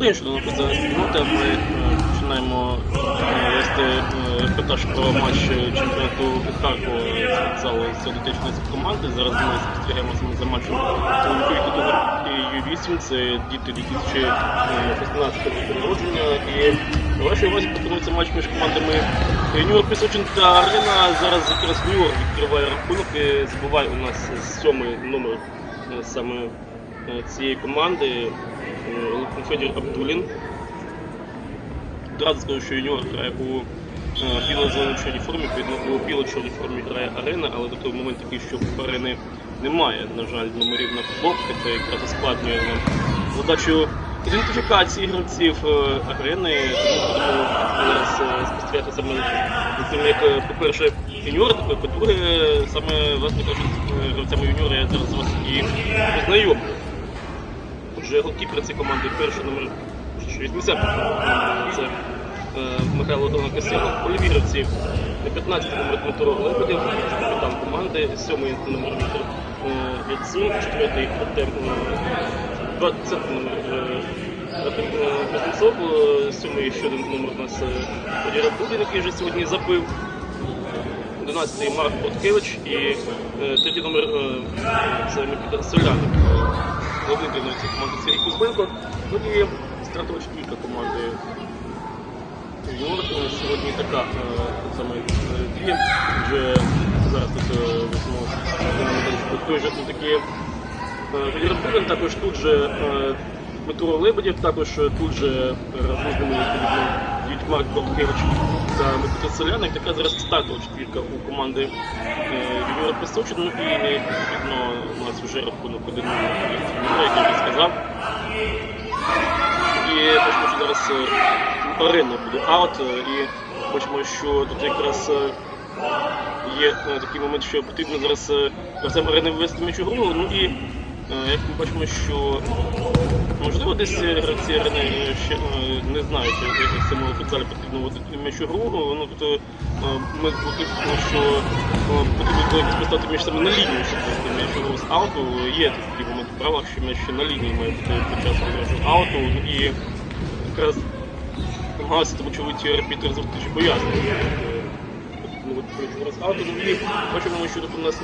день, що написали спільнота. Ми е, починаємо е, вести е, репортаж про матч чемпіонату Харкова з серед дитячої команди. Зараз ми спостерігаємо саме за матчем чоловікової категорії Ю-8. Це діти 2016 року народження. І на вашій увазі пропонується матч між командами Нью-Йорк Пісочин та Арена. Зараз якраз Нью-Йорк відкриває рахунок і забуває у нас сьомий номер е, саме е, цієї команди е, Федір Абдулін. Одразу скажу, що юніор грає у е, біло-зеленій формі, відповідно у біло-чорній формі грає арена, але до того момент такий, що в арени немає, на жаль, номерів на футболках, це якраз ускладнює нам задачу ідентифікації гравців е, арени, тому будемо е, спостерігати саме за тим, як, е, по-перше, юніор, по-друге, саме, власне кажучи, гравцями юніора я зараз вас і познайомлю. Отже, голкіпер цієї команди перший номер 80 це е, Михайло Донокосян, польові гравці 15 номер Дмитро Лебедєв, капітан команди, 7 номер Віктор е, Яцун, 4 Артем, е, 20 номер е, Артем е, Кузнецов, 7 ще один номер у нас Вадір Абдулін, який вже сьогодні забив. 11-й Марк Борткевич і третій номер це Микита Соляник. Головний тренер цієї команди Сергій Кузьменко. Ну і стартова четвірка команди Юніор е, сьогодні така е, саме е, діє. Вже зараз тут е, медальчику той же Федір Бурин, також тут же е, Дмитро Лебедєв, також е, тут же разом з ними відповідно діють Марк Борткевич та Микита Соляник. Така зараз стартова четвірка у команди Юніора Песочин. Ну і відповідно у нас вже рахунок один як я вже сказав. І бачимо, що зараз е, арена буде аут, е, і бачимо, що тут якраз е, є такий момент, що потрібно зараз гравцям арени вивести м'яч гру. Ну і як ми бачимо, що можливо десь е, гравці арени е, ще е, не знають, як в цьому футзалі потрібно вводити м'яч у гру. Ну, тобто е, ми потрібно, що е, потрібно було якось поставити м'яч саме на лінію, щоб ввести м'яч гру з ауту. Є такий момент в правилах, що м'яч ще на лінії має бути під час ауту. І якраз намагався тому чоловічі арбітр завжди пояснити. Ну, от хочемо ми, ауту. Ну, і бачимо, що тут у нас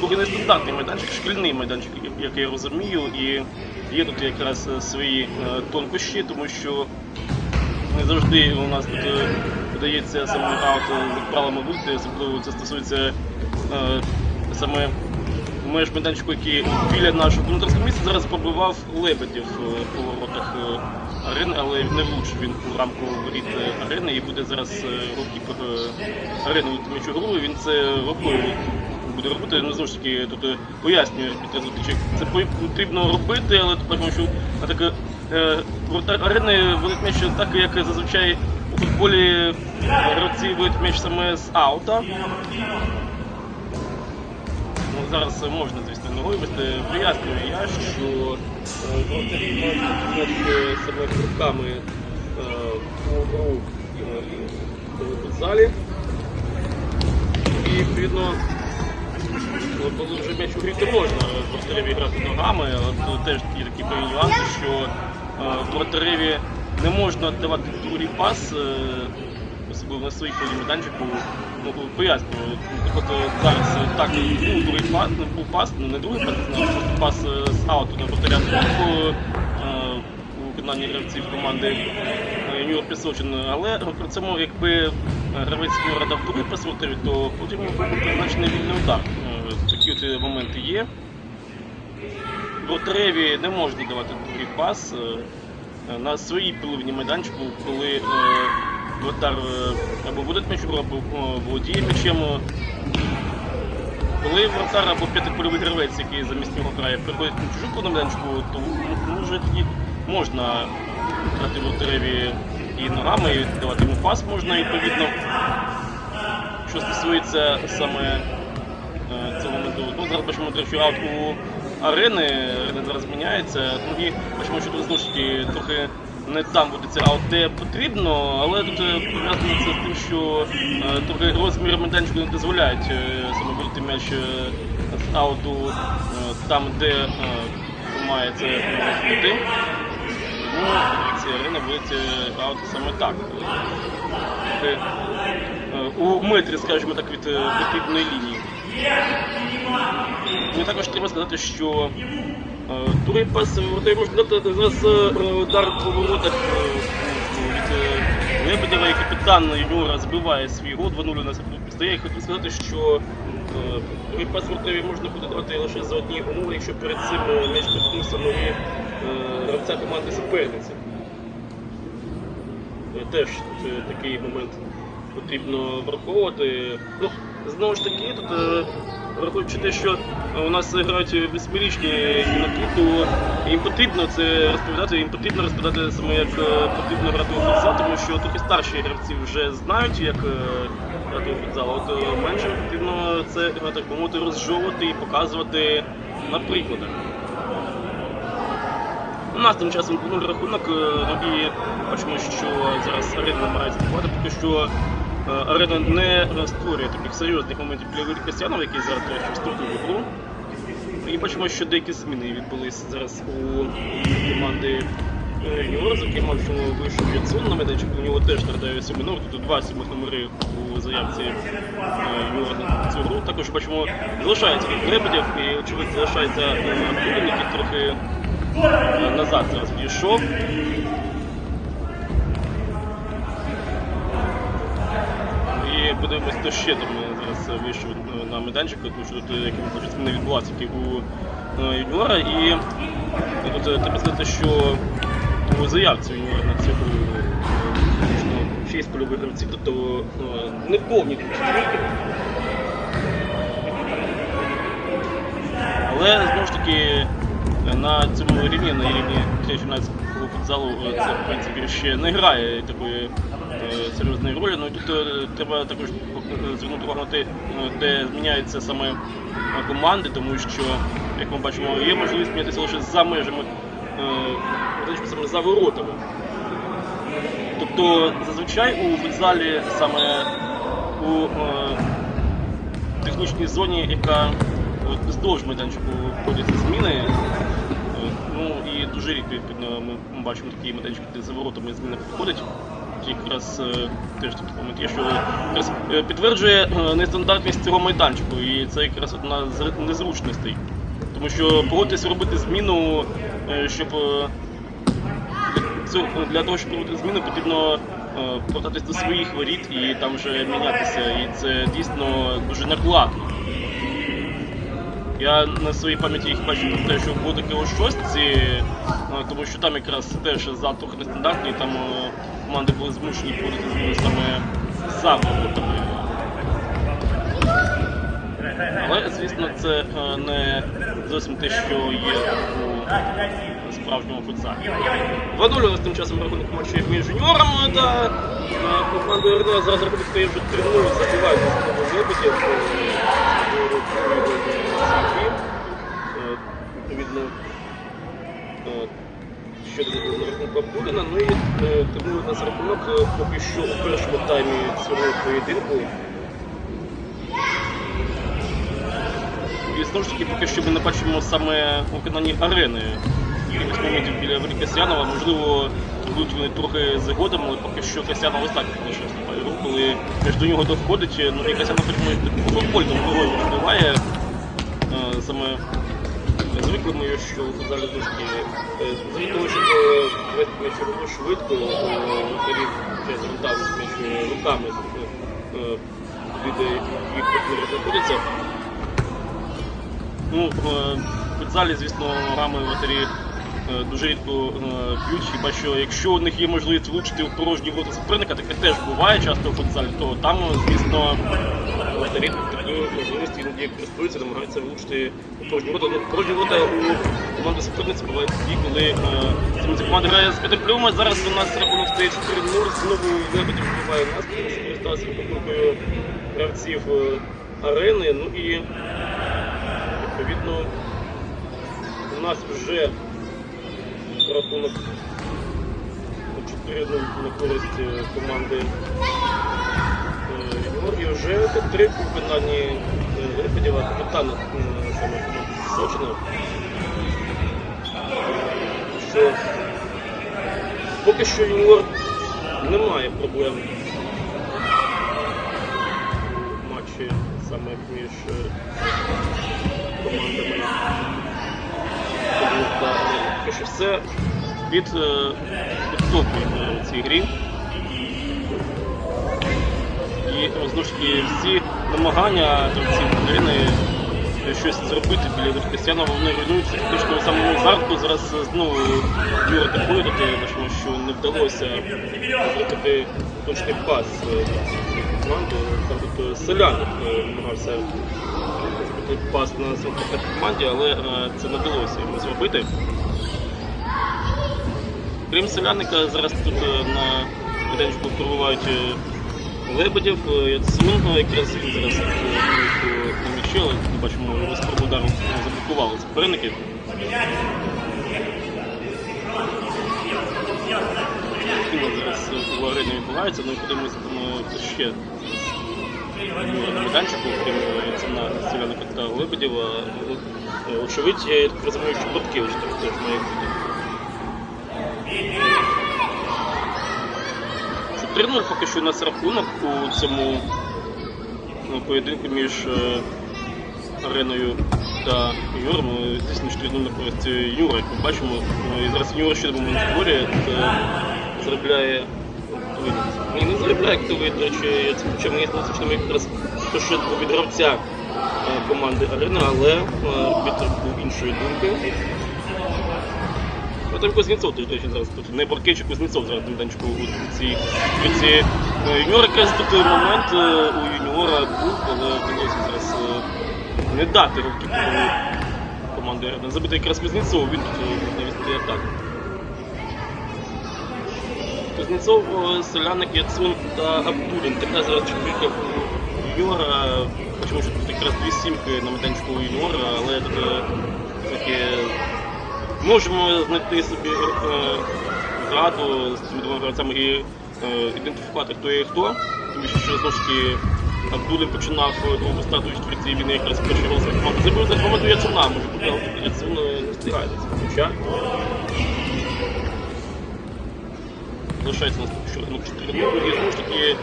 поки не стандартний майданчик, шкільний майданчик, як- я розумію, і є тут якраз е, свої е, тонкощі, тому що не завжди у нас тут подається саме аут е, за правилами вийти, особливо це стосується е, саме меж майданчику, який біля нашого коментарського місця зараз побивав Лебедів е, по воротах е, арени, але не влучив він у рамку воріт е, арени і буде зараз е, арени у м'ячу гру. Він це рукою буде робити. Ну знову ж таки тут пояснює арбітр Це потрібно робити, але тут бачимо, що ворота арени ведуть м'яч так, як зазвичай у футболі гравці ведуть м'яч саме з аута. Зараз можна, звісно, ногою вести. Пояснюю я, що е, воротарі мають бути саме руками е, у футзалі. І відповідно, коли вже м'яч у грі, то можна грати ногами, але теж є такі певні нюанси, що е, воротареві не можна давати другий пас. Особливо на полі майданчику, ну, пояснюю, от е, зараз е, так був другий пас, був пас, ну не другий пас, не просто пас е, з ауту на вратаря збоку е, у виконанні гравців команди Юніор Пісочин, але при цьому якби гравець Юніора дав другий пас вратарю, то потім був призначений вільний удар. Такі от моменти є. Вратареві не можна давати другий пас. на своїй половині майданчику, коли вратар е, або водить м'яч у гру, або володіє м'ячем. Коли вратар або п'ятипольовий гравець, який замість нього грає, приходить на чужу половину то ну, тоді можна грати вратареві і ногами, і давати йому пас можна відповідно. Що стосується саме е, цього моменту. Ну, зараз бачимо, речі, аут у арени, арена зараз міняється. Ну бачимо, що тут знову трохи не там буде це аут, де потрібно, але тут е, пов'язано це з тим, що е, трохи розміри майданчику не дозволяють е, саме бути м'яч з ауту там, де має це бути. Тому реакція арена буде грати саме так. У метрі, скажімо так, від потрібної лінії. Мені також треба сказати, що е, другий пас воротарі можна дати зараз е, удар по воротах е, від е, Лебедєва і капітан юніора збиває свій гол 2-0 на підстає. Я хотів сказати, що е, другий пас воротарі можна буде давати лише за одні умови, якщо перед цим е, торкнувся нові е, гравця команди суперниці. Е, Теж е, такий момент потрібно враховувати. Ну, знову ж таки, тут е, враховуючи те, що у нас грають восьмирічні юнаки, то їм потрібно це розповідати, їм потрібно розповідати саме, як е, потрібно грати у футзал, тому що трохи старші гравці вже знають, як е, грати у футзал. От е, менше потрібно це так мовити розжовувати і показувати на прикладах. У нас тим часом рахунок, і бачимо, що зараз арена намагається впливати, поки що арена не створює таких серйозних моментів для Костянова, який зараз трохи вступив в гру. І бачимо, що деякі зміни відбулись зараз у команди е, юніор, зокрема, що вийшов Яцун на майданчик, у нього теж нагадаю сьомий номер, тут два сьомих номери у заявці е, юніора на цю гру. Також бачимо, залишається тут Лебедєв і очевидно залишається е, який трохи е, назад зараз відійшов. І подивимось, хто ще там е, зараз вийшов е, на майданчик, тому що тут е, якісь зміни відбуваються тільки у юніора. І тут треба сказати, що у заявці юніора на цього е, 6 польових гравців, тобто не повні четвірки. Але знову ж таки на цьому рівні, на рівні фінансового футзалу, це в принципі ще не грає такої серйозної ролі. Ну тут е, треба також е, звернути увагу на те, е, де зміняються саме команди, тому що, як ми бачимо, є можливість змінятися лише за межами саме за воротами. Тобто зазвичай у футзалі саме у технічній зоні, яка вздовж майданчику входяться зміни. Ну і дуже рідко ми, бачимо такі майданчики, де за воротами зміна підходить. Якраз е, теж момент є, що якраз е, підтверджує е, нестандартність цього майданчику, і це якраз одна з незручностей. Тому що погодитися робити зміну, щоб для того, щоб робити зміни, потрібно повертатись до своїх воріт і там вже мінятися. І це дійсно дуже накладно. Я на своїй пам'яті їх бачив про те, що таке у шостці, е, тому що там якраз теж зал трохи нестандартний, там е, команди були змушені проводити зміни саме за. Але, звісно, це е, не зовсім те, що є у справжньому футзалі. 2-0 у нас тим часом рахунок матчу між жуніорами та е, командою РНО. Зараз рахунок стає вже 3-0, забивають знову Лебедєв. Відповідно, е, щодо рахунку Абдуліна. Ну і е, тому у нас рахунок е, поки що у першому таймі цього поєдинку. І знову ж таки, поки що ми не бачимо саме у виконанні арени якихось моментів біля Касьянова. Можливо, будуть вони трохи згодом, але поки що Касьянов ось так лише вступає в коли між до нього доходить, ну і Касьянов отримує футбольну головою вбиває. Саме звикли ми, що у футзалі е, замість того, щоб е, вести м'яч було швидко, рефері вже завантажують м'яч е, руками е, е, де їх партнери знаходяться. Ну, в футзалі, звісно, рами вратарі дуже рідко б'ють, хіба що якщо у них є можливість влучити в порожні ворота суперника, таке теж буває часто у футзалі, то там, звісно, вратарі такі можливості іноді користуються, намагаються влучити порожні ворота. Ну, у команди суперниці бувають тоді, коли е, ця команда грає з Петерплюма. Зараз у нас рахунок стає 4-0, знову Лебедів вбиває нас, скористався помилкою гравців е, арени. Ну і Відповідно, у нас вже рахунок 4 на користь е, команди вже топ-3 по виконанні е, Лебедєва, капітана е, саме Сочина. Що Поки що юніор немає проблем у матчі саме між е, командами Поки що все під, е, в цій грі. Е, знову ж таки всі намагання гравців України щось зробити біля Костяна, вони руйнуються фактично самому зарку. Зараз знову Юра дати, бачимо, що не вдалося зробити точний пас е. Там тут е, селяник е, намагався зробити пас на своїй команді, але це не вдалося йому зробити. Крім селяника, зараз тут на майданчику пробувають е, Лебедів, е, е, якраз він зараз тут е, ми бачимо, його спробу удару е, заблокували суперники. Кіно зараз у арені відбувається, ну і подивимося, ще на майданчику, крім Яцуна, селяника та Лебедєва. Ну, Очевидь, я так розумію, що Борткевич там теж має бути. Це 3-0 поки що у нас рахунок у цьому ну, поєдинку між е, ареною та. Ну, Звісно, 4-0 на користь юніора, як ми бачимо. Ну, і зараз юніор ще момент створює, заробляє. Ні, не заробляє активи, до речі, хоча мені здається, що якраз то, що від е, команди Арена, але е, арбітр був іншої думки. Ну, там Кузнєцов, до речі, зараз тут не Боркевич, а Кузнєцов зараз на у цій віці. Е, Юніор якраз тут момент е, у юніора був, але вдалося зараз е, не дати руки команди Арена. Забити якраз Кузнєцов, він тут е, можна вести атаку. Кузнєцов, Соляник, Яцун та Абдулін. Така зараз у юніора. Почому що тут якраз дві сімки на майданчику у юніора, але тут таке можемо знайти собі е, зраду з цими двома гравцями і е, ідентифікувати, хто є хто. Тому що знову ж таки Абдулін починав другу четвірці, і він якраз перший гол своєї команди забив за команду Яцуна, може бути, Яцун не встигає до цього м'яча. Залишається у що рахунок 4 0 і знову ж таки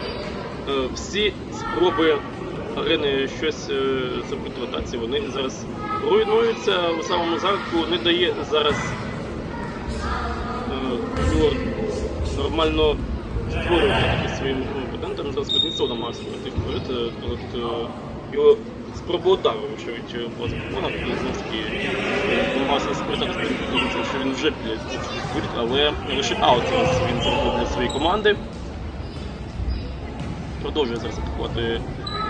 е, всі спроби арени щось е, зробити вони зараз руйнуються у самому замку, не дає зараз е, нормально створювати таки своїм опонентам. Зараз Кузнєцов намагався пройти вперед, е, його спроба удару, що від заблокована, знову таки намагався тим що він вже біля але лише аут він зробив для своєї команди. Продовжує зараз атакувати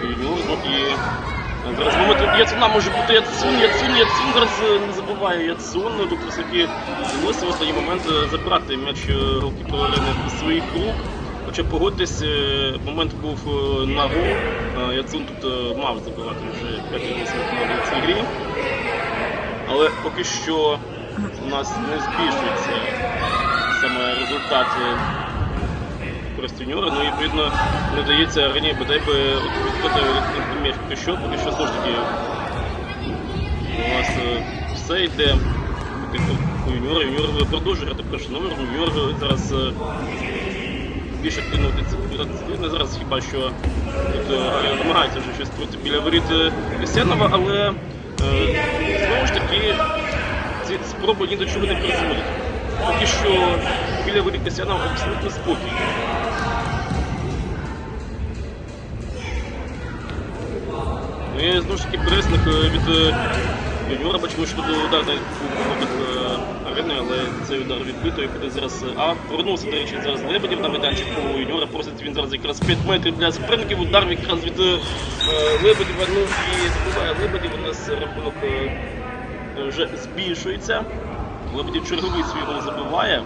і е, зараз момент Яцуна може бути Яцун, Яцун, Яцун зараз е, не забуває Яцун. Тут все-таки в останній момент е, забрати м'яч е, повернення до своїх рук. Хоча погодьтесь, момент був на гол. Яцун тут мав забивати вже п'ятий гол своєї команди в цій грі. Але поки що у нас не збільшується саме результат юніора, ну і відповідно не дається раніше бодай би відкрити м'яч що, поки що знову ж таки у нас е, все йде юніора. Юніор продовжує грати перший номер, юніор зараз більш активно не зараз хіба що тут е, намагається вже щось крути біля воріт е, Костянова, але знову ж таки ці спроби ні до чого не призводять. Поки що біля воріт Костянова абсолютно спокій. Ну і знову ж таки пересник е, від е, юніора, бачимо, що тут удар навіть був арени, але цей удар відбито і куди зараз. е, А повернувся, до речі, зараз Лебедів на майданчику у юніора. Просить він зараз якраз 5 метрів для суперників. Удар якраз від е, Лебедєва. Ну і забуває Лебедів. У нас рахунок е, вже збільшується. Лебедів черговий свій гол забиває.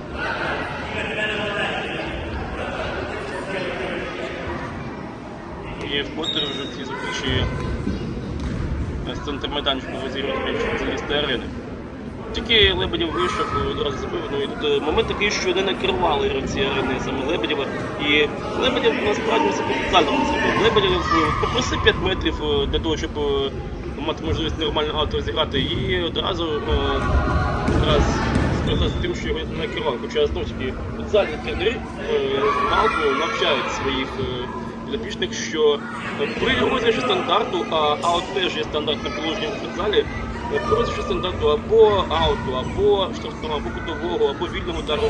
І вкотре вже в цій зустрічі з центр майданчику розігрують м'яч футболісти арени. Тільки Лебедів вийшов, одразу забив. Ну і тут е, момент такий, що не накривали гравці арени саме Лебедєва. І Лебедєв насправді все не зробив. Лебедєв е, попросив 5 метрів е, для того, щоб е, мати можливість нормально авто зіграти. І одразу е, якраз скористався тим, що його не накривали. Хоча знову ж таки футзальні тренери е, Малку навчають своїх е, підопічних, що е, при розіграші стандарту, а аут теж є стандартне положення у футзалі, е, при розіграші стандарту або ауту, або штрафного, або кутового, або вільного удару,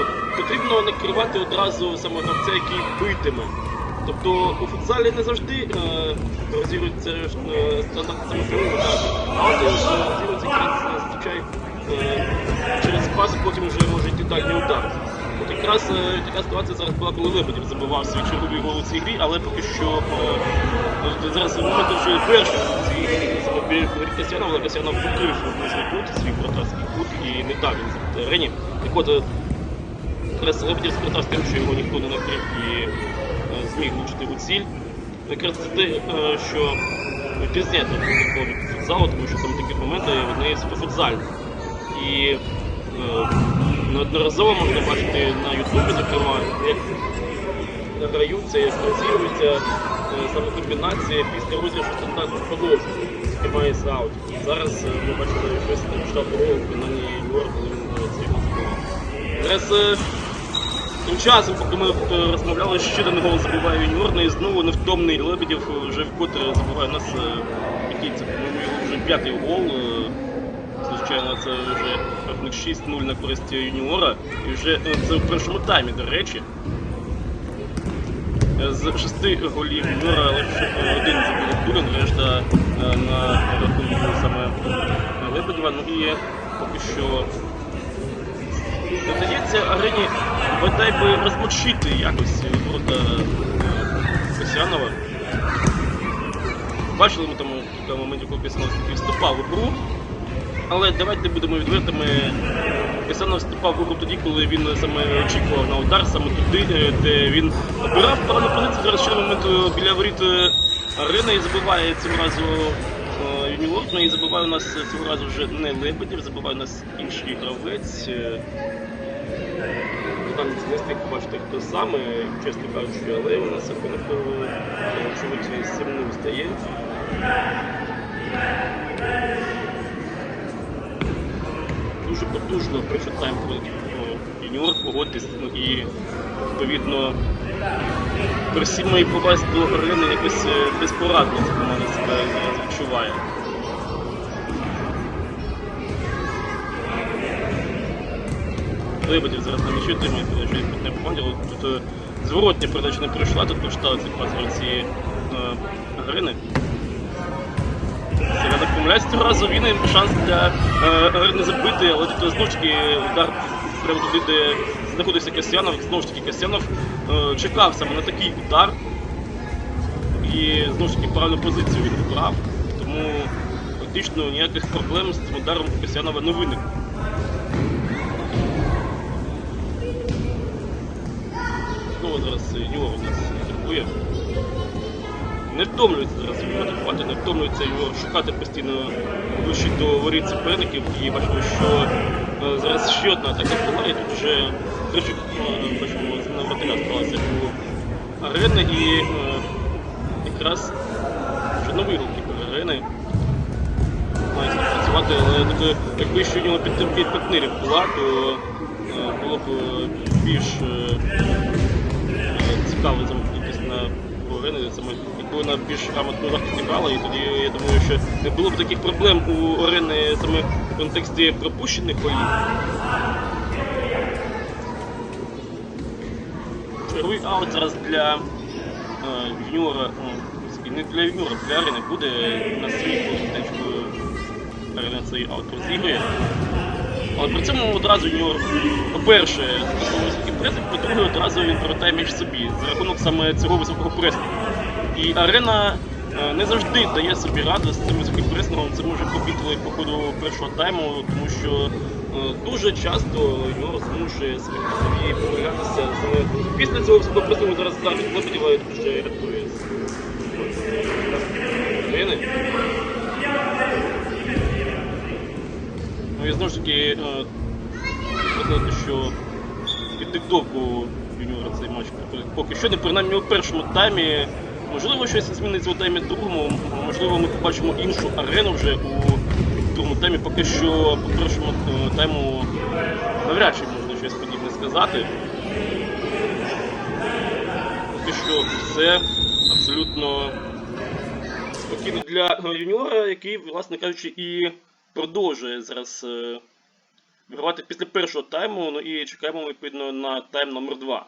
от, потрібно накривати одразу саме гравця, який битиме. Тобто у футзалі не завжди е, розігрується е, стандартне саме прямий удар, аут розігрується якраз е, зазвичай е, через пас, потім вже може йти дальній удар. От якраз е, така ситуація зараз була, коли Лебедів забивав свій черговий гол у цій грі, але поки що е, зараз момент, і перший грі саме але Касьянов викрив свій кут, свій воротарський кут і не дав він забити арені. Так от, е, якраз Лебедів скористався тим, що його ніхто не накрив і е, зміг влучити у ціль. Якраз це те, е, що пізніше футболу футзалу, тому що саме такі моменти вони суперфутзальні. І е, неодноразово можна бачити на Ютубі, зокрема, як граються, як е, саме комбінації після розіграшу стандартних положень, зокрема із аутів. Зараз е, ми бачили щось там штабу ролу виконанні Юр, коли він цей гол. Зараз Тим часом, поки ми розмовляли, ще один гол забиває юніорний, і знову невтомний Лебедів вже вкотре забиває у нас який це, по-моєму, вже п'ятий гол. Звичайно, це вже рахунок 6-0 на користь юніора. І вже е, це в першому таймі, до речі. Е, З шести голів юніора лише е, один забив Дулін, решта на рахунку саме Лебедєва. Ну і поки що Здається, арені бодай би розмочити якось ворота Касянова. Бачили ми там моментів, коли Касянов таки вступав у гру. Але давайте будемо відвертими. Касянов вступав у гру тоді, коли він саме очікував на удар, саме туди, е, де він обирав правильну позицію. Зараз ще момент е, біля воріт е, арени і забиває цим разом юніор. Ну і забиває у нас цього разу вже не Лебедів, забиває у нас інший гравець. Ну, Там не встиг побачити хто саме, чесно кажучи, але у нас рахунок швидше 7 стає. Дуже потужно ну, юніор, погодитись, ну і відповідно при всій моїй повазі до арени якось е, безпорадно ця команда себе зараз відчуває. Лебедів зараз на м'ячі отримує передачу від не команді, тут е, зворотня передача не пройшла, тут прочитали цей пас цієї е, Грини. Я так помиляюсь, цього разу він є шанс для е, Грини забити, але тут знову ж таки удар прямо туди, де знаходився Касьянов. Знову ж таки, Касьянов е, чекав саме на такий удар. І знову ж таки правильну позицію він вибрав. Тому фактично ніяких проблем з цим ударом у Касьянова не виникло. Знову зараз Юра у нас атакує. Не втомлюється зараз його атакувати, не втомлюється його шукати постійно ближче до воріт суперників. І бачимо, що е, зараз ще одна атака була, і тут вже тричі е, бачимо, на вратаря склалася у арени і е, якраз вже новий голкіпер арени має працювати, але тут, якби ще у нього підтримки від партнерів була, то було б більш цікаво замкнутися на арени, саме вона більш грамотно захист брала, і тоді я думаю, що не було б таких проблем у арени саме в контексті пропущених голів. Черговий аут зараз для е, юніора, ну, не для юніора, для арени буде на свій політичку арена цей аут розігрує. Але при цьому одразу юніор, по-перше, високий пресинг, по-друге, одразу він повертає між собі за рахунок саме цього високого пресингу. І арена е, не завжди дає собі раду з цим високим. Це ми вже помітили по ходу першого тайму, тому що е, дуже часто юніор змушує собі помилятися. Після цього високого пресингу зараз удар від Лебедєва тут рятує з. Ну і знову ж таки е, сказати, що під диктовку юніора цей матч поки що не принаймні у першому таймі. Можливо, щось зміниться у таймі другому, можливо, ми побачимо іншу арену вже у другому таймі. Поки що по першому тайму навряд чи можна щось подібне сказати. поки що все абсолютно спокійно для юніора, який, власне кажучи, і продовжує зараз е, вигравати після першого тайму. Ну і чекаємо відповідно на тайм номер 2